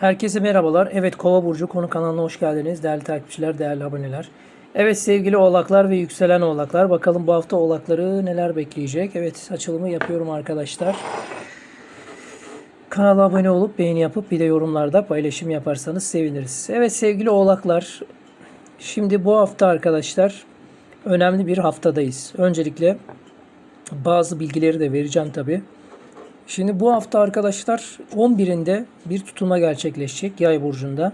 Herkese merhabalar. Evet Kova Burcu konu kanalına hoş geldiniz. Değerli takipçiler, değerli aboneler. Evet sevgili oğlaklar ve yükselen oğlaklar. Bakalım bu hafta oğlakları neler bekleyecek. Evet açılımı yapıyorum arkadaşlar. Kanala abone olup beğeni yapıp bir de yorumlarda paylaşım yaparsanız seviniriz. Evet sevgili oğlaklar. Şimdi bu hafta arkadaşlar önemli bir haftadayız. Öncelikle bazı bilgileri de vereceğim tabi. Şimdi bu hafta arkadaşlar 11'inde bir tutulma gerçekleşecek Yay burcunda.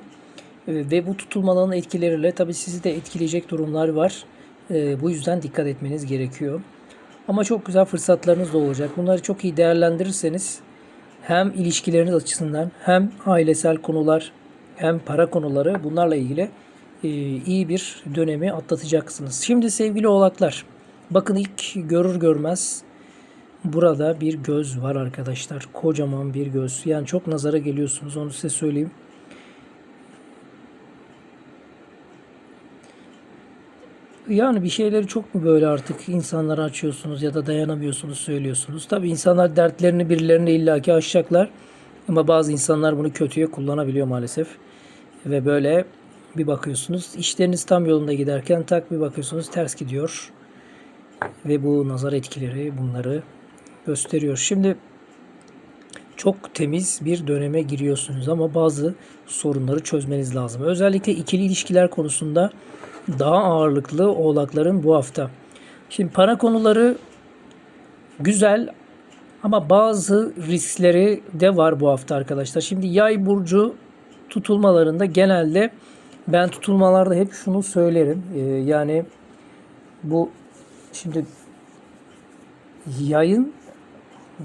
Ee, Ve bu tutulmaların etkileriyle tabi sizi de etkileyecek durumlar var. Ee, Bu yüzden dikkat etmeniz gerekiyor. Ama çok güzel fırsatlarınız da olacak. Bunları çok iyi değerlendirirseniz hem ilişkileriniz açısından hem ailesel konular hem para konuları bunlarla ilgili e, iyi bir dönemi atlatacaksınız. Şimdi sevgili oğlaklar bakın ilk görür görmez Burada bir göz var arkadaşlar. Kocaman bir göz. Yani çok nazara geliyorsunuz onu size söyleyeyim. Yani bir şeyleri çok mu böyle artık insanlara açıyorsunuz ya da dayanamıyorsunuz söylüyorsunuz. Tabi insanlar dertlerini birilerine illaki aşacaklar. Ama bazı insanlar bunu kötüye kullanabiliyor maalesef. Ve böyle bir bakıyorsunuz işleriniz tam yolunda giderken tak bir bakıyorsunuz ters gidiyor. Ve bu nazar etkileri bunları gösteriyor. Şimdi çok temiz bir döneme giriyorsunuz ama bazı sorunları çözmeniz lazım. Özellikle ikili ilişkiler konusunda daha ağırlıklı oğlakların bu hafta. Şimdi para konuları güzel ama bazı riskleri de var bu hafta arkadaşlar. Şimdi yay burcu tutulmalarında genelde ben tutulmalarda hep şunu söylerim. Ee, yani bu şimdi yayın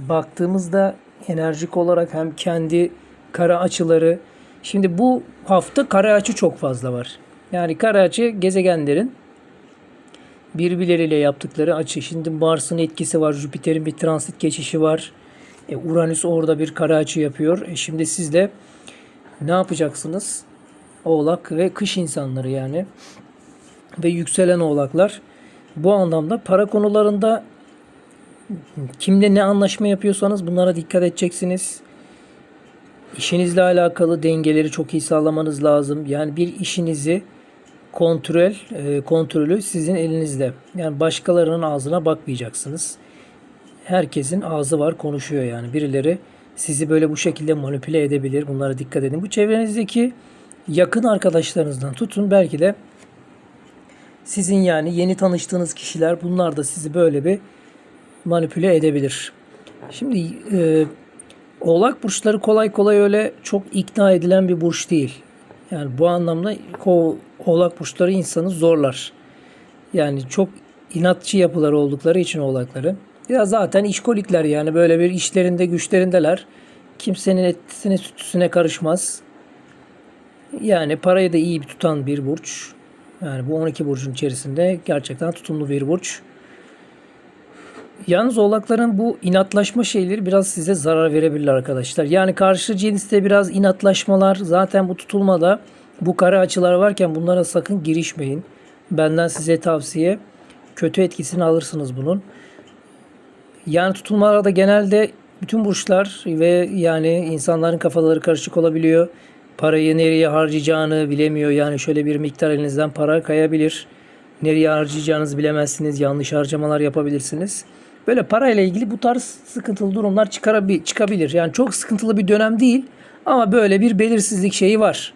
baktığımızda enerjik olarak hem kendi kara açıları şimdi bu hafta kara açı çok fazla var. Yani kara açı gezegenlerin birbirleriyle yaptıkları açı. Şimdi Mars'ın etkisi var. Jüpiter'in bir transit geçişi var. E, Uranüs orada bir kara açı yapıyor. E, şimdi siz de ne yapacaksınız? Oğlak ve kış insanları yani ve yükselen oğlaklar bu anlamda para konularında kimle ne anlaşma yapıyorsanız bunlara dikkat edeceksiniz. İşinizle alakalı dengeleri çok iyi sağlamanız lazım. Yani bir işinizi kontrol e, kontrolü sizin elinizde. Yani başkalarının ağzına bakmayacaksınız. Herkesin ağzı var konuşuyor yani. Birileri sizi böyle bu şekilde manipüle edebilir. Bunlara dikkat edin. Bu çevrenizdeki yakın arkadaşlarınızdan tutun belki de sizin yani yeni tanıştığınız kişiler bunlar da sizi böyle bir manipüle edebilir. Şimdi e, oğlak burçları kolay kolay öyle çok ikna edilen bir burç değil. Yani bu anlamda o oğlak burçları insanı zorlar. Yani çok inatçı yapılar oldukları için oğlakları. Ya zaten işkolikler yani böyle bir işlerinde güçlerindeler. Kimsenin etisine sütüsüne karışmaz. Yani parayı da iyi tutan bir burç. Yani bu 12 burcun içerisinde gerçekten tutumlu bir burç. Yalnız oğlakların bu inatlaşma şeyleri biraz size zarar verebilir arkadaşlar. Yani karşı cinste biraz inatlaşmalar zaten bu tutulmada bu kare açılar varken bunlara sakın girişmeyin. Benden size tavsiye kötü etkisini alırsınız bunun. Yani tutulmalarda genelde bütün burçlar ve yani insanların kafaları karışık olabiliyor. Parayı nereye harcayacağını bilemiyor. Yani şöyle bir miktar elinizden para kayabilir. Nereye harcayacağınızı bilemezsiniz. Yanlış harcamalar yapabilirsiniz. Böyle parayla ilgili bu tarz sıkıntılı durumlar çıkarabil çıkabilir. Yani çok sıkıntılı bir dönem değil ama böyle bir belirsizlik şeyi var.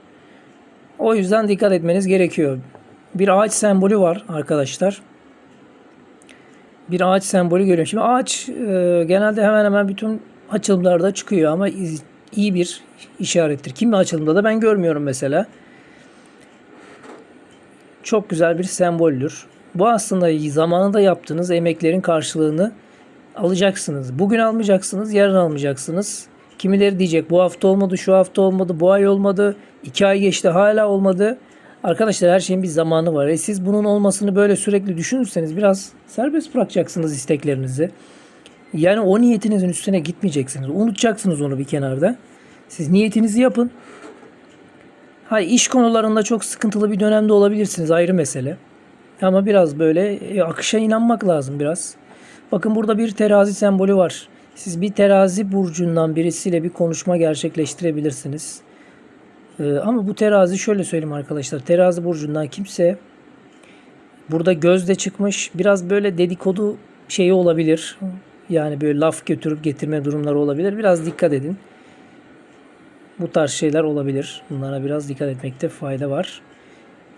O yüzden dikkat etmeniz gerekiyor. Bir ağaç sembolü var arkadaşlar. Bir ağaç sembolü görüyorum. Şimdi ağaç e, genelde hemen hemen bütün açılımlarda çıkıyor ama iz- iyi bir işarettir. Kimi açılımda da ben görmüyorum mesela. Çok güzel bir semboldür. Bu aslında zamanında yaptığınız emeklerin karşılığını alacaksınız. Bugün almayacaksınız, yarın almayacaksınız. Kimileri diyecek bu hafta olmadı, şu hafta olmadı, bu ay olmadı, iki ay geçti hala olmadı. Arkadaşlar her şeyin bir zamanı var. E siz bunun olmasını böyle sürekli düşünürseniz biraz serbest bırakacaksınız isteklerinizi. Yani o niyetinizin üstüne gitmeyeceksiniz. Unutacaksınız onu bir kenarda. Siz niyetinizi yapın. Hay iş konularında çok sıkıntılı bir dönemde olabilirsiniz ayrı mesele. Ama biraz böyle e, akışa inanmak lazım biraz. Bakın burada bir terazi sembolü var. Siz bir terazi burcundan birisiyle bir konuşma gerçekleştirebilirsiniz. Ee, ama bu terazi şöyle söyleyeyim arkadaşlar. Terazi burcundan kimse burada gözde çıkmış. Biraz böyle dedikodu şeyi olabilir. Yani böyle laf götürüp getirme durumları olabilir. Biraz dikkat edin. Bu tarz şeyler olabilir. Bunlara biraz dikkat etmekte fayda var.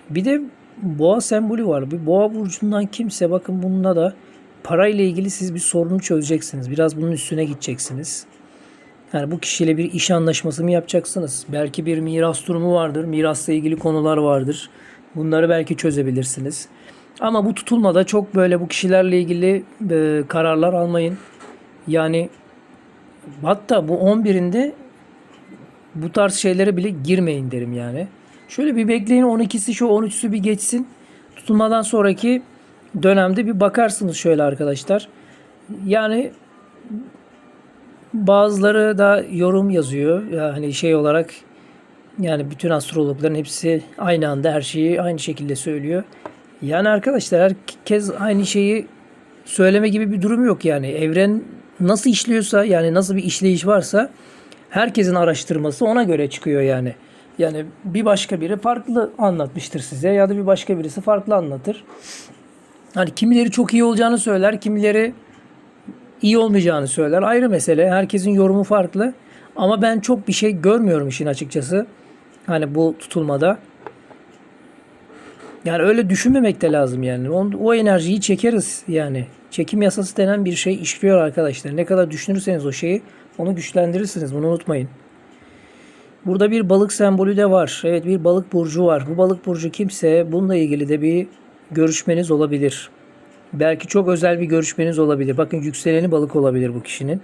Bir de boğa sembolü var. Bir boğa burcundan kimse bakın bununla da parayla ilgili siz bir sorunu çözeceksiniz. Biraz bunun üstüne gideceksiniz. Yani bu kişiyle bir iş anlaşması mı yapacaksınız? Belki bir miras durumu vardır. Mirasla ilgili konular vardır. Bunları belki çözebilirsiniz. Ama bu tutulmada çok böyle bu kişilerle ilgili e, kararlar almayın. Yani hatta bu 11'inde bu tarz şeylere bile girmeyin derim yani. Şöyle bir bekleyin 12'si şu 13'sü bir geçsin. Tutulmadan sonraki dönemde bir bakarsınız şöyle arkadaşlar. Yani bazıları da yorum yazıyor. Yani şey olarak yani bütün astrologların hepsi aynı anda her şeyi aynı şekilde söylüyor. Yani arkadaşlar herkes aynı şeyi söyleme gibi bir durum yok yani. Evren nasıl işliyorsa yani nasıl bir işleyiş varsa herkesin araştırması ona göre çıkıyor yani. Yani bir başka biri farklı anlatmıştır size ya da bir başka birisi farklı anlatır. Hani kimileri çok iyi olacağını söyler, kimileri iyi olmayacağını söyler. Ayrı mesele. Herkesin yorumu farklı. Ama ben çok bir şey görmüyorum işin açıkçası. Hani bu tutulmada. Yani öyle düşünmemek de lazım yani. O, o enerjiyi çekeriz yani. Çekim yasası denen bir şey işliyor arkadaşlar. Ne kadar düşünürseniz o şeyi onu güçlendirirsiniz. Bunu unutmayın. Burada bir balık sembolü de var. Evet bir balık burcu var. Bu balık burcu kimse bununla ilgili de bir görüşmeniz olabilir. Belki çok özel bir görüşmeniz olabilir. Bakın yükseleni balık olabilir bu kişinin.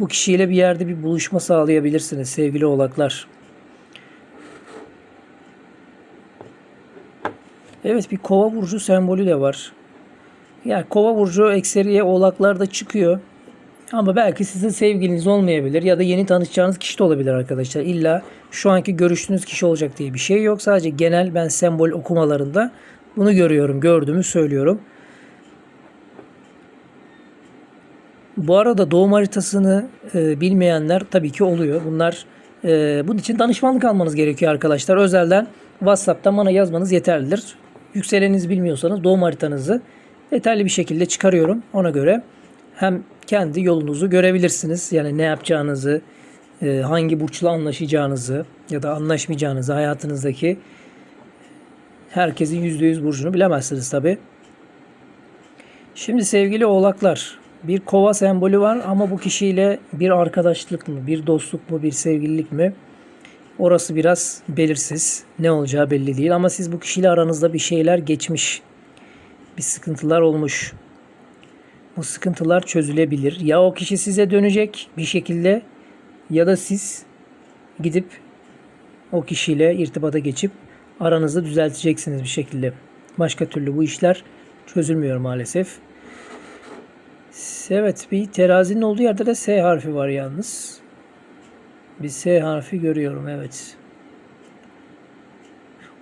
Bu kişiyle bir yerde bir buluşma sağlayabilirsiniz sevgili oğlaklar. Evet bir kova burcu sembolü de var. Yani kova burcu ekseriye oğlaklarda çıkıyor. Ama belki sizin sevgiliniz olmayabilir ya da yeni tanışacağınız kişi de olabilir arkadaşlar. İlla şu anki görüştüğünüz kişi olacak diye bir şey yok. Sadece genel ben sembol okumalarında bunu görüyorum, gördüğümü söylüyorum. Bu arada doğum haritasını e, bilmeyenler tabii ki oluyor. Bunlar e, bunun için danışmanlık almanız gerekiyor arkadaşlar. Özelden WhatsApp'tan bana yazmanız yeterlidir. Yükseleninizi bilmiyorsanız doğum haritanızı detaylı bir şekilde çıkarıyorum. Ona göre hem kendi yolunuzu görebilirsiniz. Yani ne yapacağınızı, e, hangi burçla anlaşacağınızı ya da anlaşmayacağınızı hayatınızdaki herkesin %100 burcunu bilemezsiniz tabi. Şimdi sevgili oğlaklar bir kova sembolü var ama bu kişiyle bir arkadaşlık mı, bir dostluk mu, bir sevgililik mi? Orası biraz belirsiz. Ne olacağı belli değil ama siz bu kişiyle aranızda bir şeyler geçmiş. Bir sıkıntılar olmuş. Bu sıkıntılar çözülebilir. Ya o kişi size dönecek bir şekilde ya da siz gidip o kişiyle irtibata geçip aranızda düzelteceksiniz bir şekilde. Başka türlü bu işler çözülmüyor maalesef. Evet bir terazinin olduğu yerde de S harfi var yalnız. Bir S harfi görüyorum evet.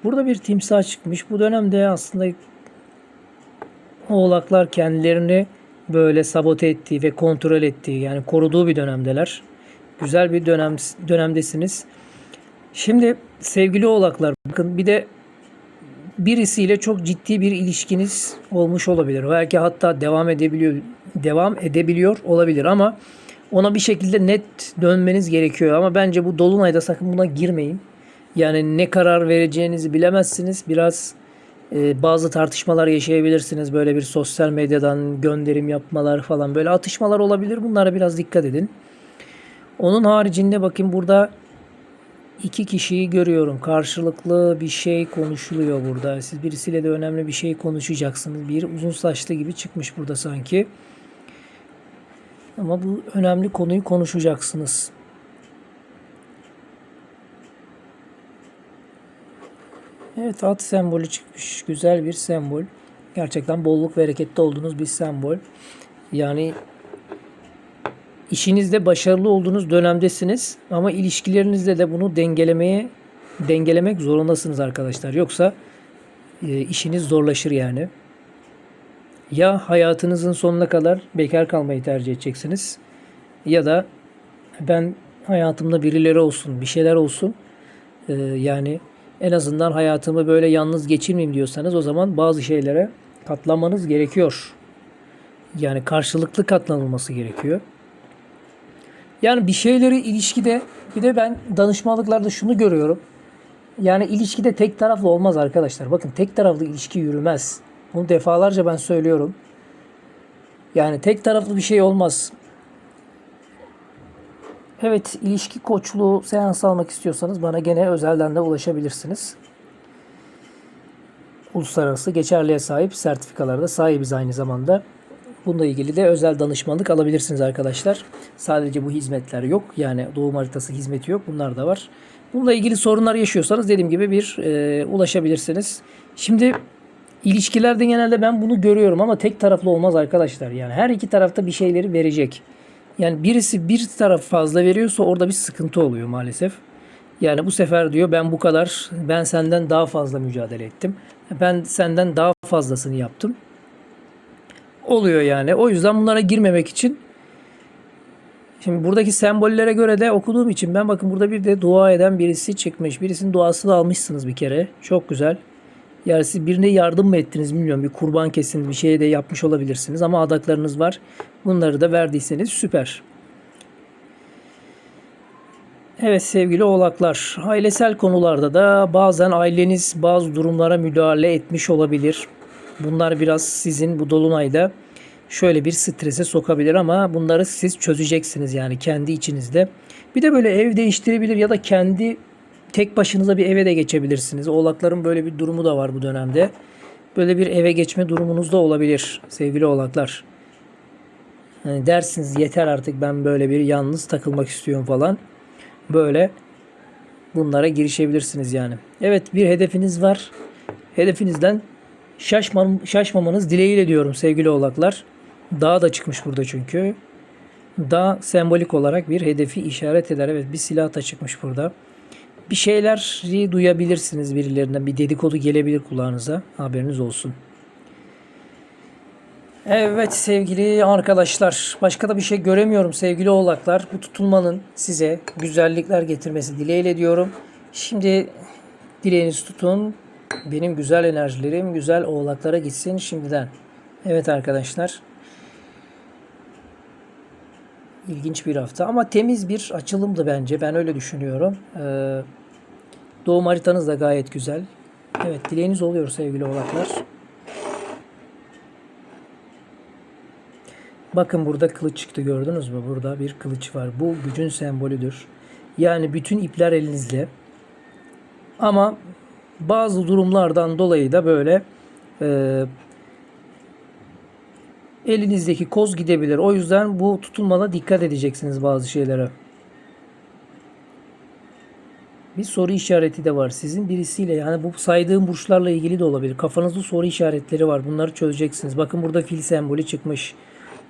Burada bir timsah çıkmış. Bu dönemde aslında oğlaklar kendilerini böyle sabote ettiği ve kontrol ettiği yani koruduğu bir dönemdeler. Güzel bir dönem dönemdesiniz. Şimdi sevgili oğlaklar bakın bir de birisiyle çok ciddi bir ilişkiniz olmuş olabilir. Belki hatta devam edebiliyor devam edebiliyor olabilir ama ona bir şekilde net dönmeniz gerekiyor. Ama bence bu dolunayda sakın buna girmeyin. Yani ne karar vereceğinizi bilemezsiniz. Biraz bazı tartışmalar yaşayabilirsiniz. Böyle bir sosyal medyadan gönderim yapmalar falan böyle atışmalar olabilir. Bunlara biraz dikkat edin. Onun haricinde bakın burada iki kişiyi görüyorum. Karşılıklı bir şey konuşuluyor burada. Siz birisiyle de önemli bir şey konuşacaksınız. Bir uzun saçlı gibi çıkmış burada sanki. Ama bu önemli konuyu konuşacaksınız. Evet at sembolü çıkmış. Güzel bir sembol. Gerçekten bolluk berekette olduğunuz bir sembol. Yani işinizde başarılı olduğunuz dönemdesiniz ama ilişkilerinizde de bunu dengelemeye dengelemek zorundasınız arkadaşlar. Yoksa e, işiniz zorlaşır yani. Ya hayatınızın sonuna kadar bekar kalmayı tercih edeceksiniz ya da ben hayatımda birileri olsun, bir şeyler olsun. Ee, yani en azından hayatımı böyle yalnız geçirmeyeyim diyorsanız o zaman bazı şeylere katlanmanız gerekiyor. Yani karşılıklı katlanılması gerekiyor. Yani bir şeyleri ilişkide bir de ben danışmanlıklarda şunu görüyorum. Yani ilişkide tek taraflı olmaz arkadaşlar. Bakın tek taraflı ilişki yürümez. Bunu defalarca ben söylüyorum. Yani tek taraflı bir şey olmaz. Evet, ilişki koçluğu seans almak istiyorsanız bana gene özelden de ulaşabilirsiniz. Uluslararası geçerliğe sahip sertifikalarda sahibiz aynı zamanda. Bununla ilgili de özel danışmanlık alabilirsiniz arkadaşlar. Sadece bu hizmetler yok. Yani doğum haritası hizmeti yok. Bunlar da var. Bununla ilgili sorunlar yaşıyorsanız dediğim gibi bir e, ulaşabilirsiniz. Şimdi ilişkilerde genelde ben bunu görüyorum ama tek taraflı olmaz arkadaşlar. Yani her iki tarafta bir şeyleri verecek. Yani birisi bir taraf fazla veriyorsa orada bir sıkıntı oluyor maalesef. Yani bu sefer diyor ben bu kadar, ben senden daha fazla mücadele ettim. Ben senden daha fazlasını yaptım. Oluyor yani. O yüzden bunlara girmemek için Şimdi buradaki sembollere göre de okuduğum için ben bakın burada bir de dua eden birisi çıkmış. Birisinin duasını almışsınız bir kere. Çok güzel. Yani siz birine yardım mı ettiniz bilmiyorum. Bir kurban kesin bir şey de yapmış olabilirsiniz ama adaklarınız var. Bunları da verdiyseniz süper. Evet sevgili oğlaklar, ailesel konularda da bazen aileniz bazı durumlara müdahale etmiş olabilir. Bunlar biraz sizin bu dolunayda şöyle bir strese sokabilir ama bunları siz çözeceksiniz yani kendi içinizde. Bir de böyle ev değiştirebilir ya da kendi tek başınıza bir eve de geçebilirsiniz. Oğlakların böyle bir durumu da var bu dönemde. Böyle bir eve geçme durumunuz da olabilir sevgili oğlaklar. Hani dersiniz yeter artık ben böyle bir yalnız takılmak istiyorum falan. Böyle bunlara girişebilirsiniz yani. Evet bir hedefiniz var. Hedefinizden şaşmam, şaşmamanız dileğiyle diyorum sevgili oğlaklar. Dağ da çıkmış burada çünkü. Dağ sembolik olarak bir hedefi işaret eder. Evet bir silah da çıkmış burada. Bir şeyleri duyabilirsiniz birilerinden. Bir dedikodu gelebilir kulağınıza. Haberiniz olsun. Evet sevgili arkadaşlar. Başka da bir şey göremiyorum sevgili oğlaklar. Bu tutulmanın size güzellikler getirmesi dileğiyle diyorum. Şimdi dileğinizi tutun. Benim güzel enerjilerim güzel oğlaklara gitsin şimdiden. Evet arkadaşlar. İlginç bir hafta ama temiz bir açılımdı bence. Ben öyle düşünüyorum. Ee, doğum haritanız da gayet güzel. Evet dileğiniz oluyor sevgili oğlaklar. Bakın burada kılıç çıktı gördünüz mü? Burada bir kılıç var. Bu gücün sembolüdür. Yani bütün ipler elinizde. Ama bazı durumlardan dolayı da böyle e, elinizdeki koz gidebilir. O yüzden bu tutulmada dikkat edeceksiniz bazı şeylere. Bir soru işareti de var sizin birisiyle. Yani bu saydığım burçlarla ilgili de olabilir. Kafanızda soru işaretleri var. Bunları çözeceksiniz. Bakın burada fil sembolü çıkmış.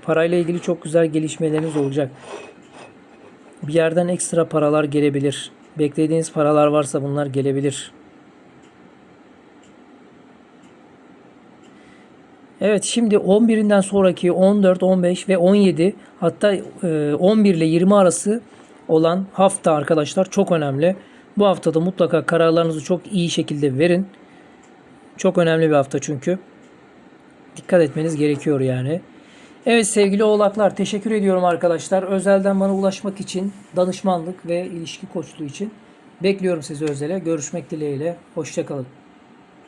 Parayla ilgili çok güzel gelişmeleriniz olacak. Bir yerden ekstra paralar gelebilir. Beklediğiniz paralar varsa bunlar gelebilir. Evet şimdi 11'inden sonraki 14, 15 ve 17 hatta e, 11 ile 20 arası olan hafta arkadaşlar çok önemli. Bu haftada mutlaka kararlarınızı çok iyi şekilde verin. Çok önemli bir hafta çünkü. Dikkat etmeniz gerekiyor yani. Evet sevgili oğlaklar teşekkür ediyorum arkadaşlar. Özelden bana ulaşmak için danışmanlık ve ilişki koçluğu için bekliyorum sizi özele. Görüşmek dileğiyle. Hoşçakalın.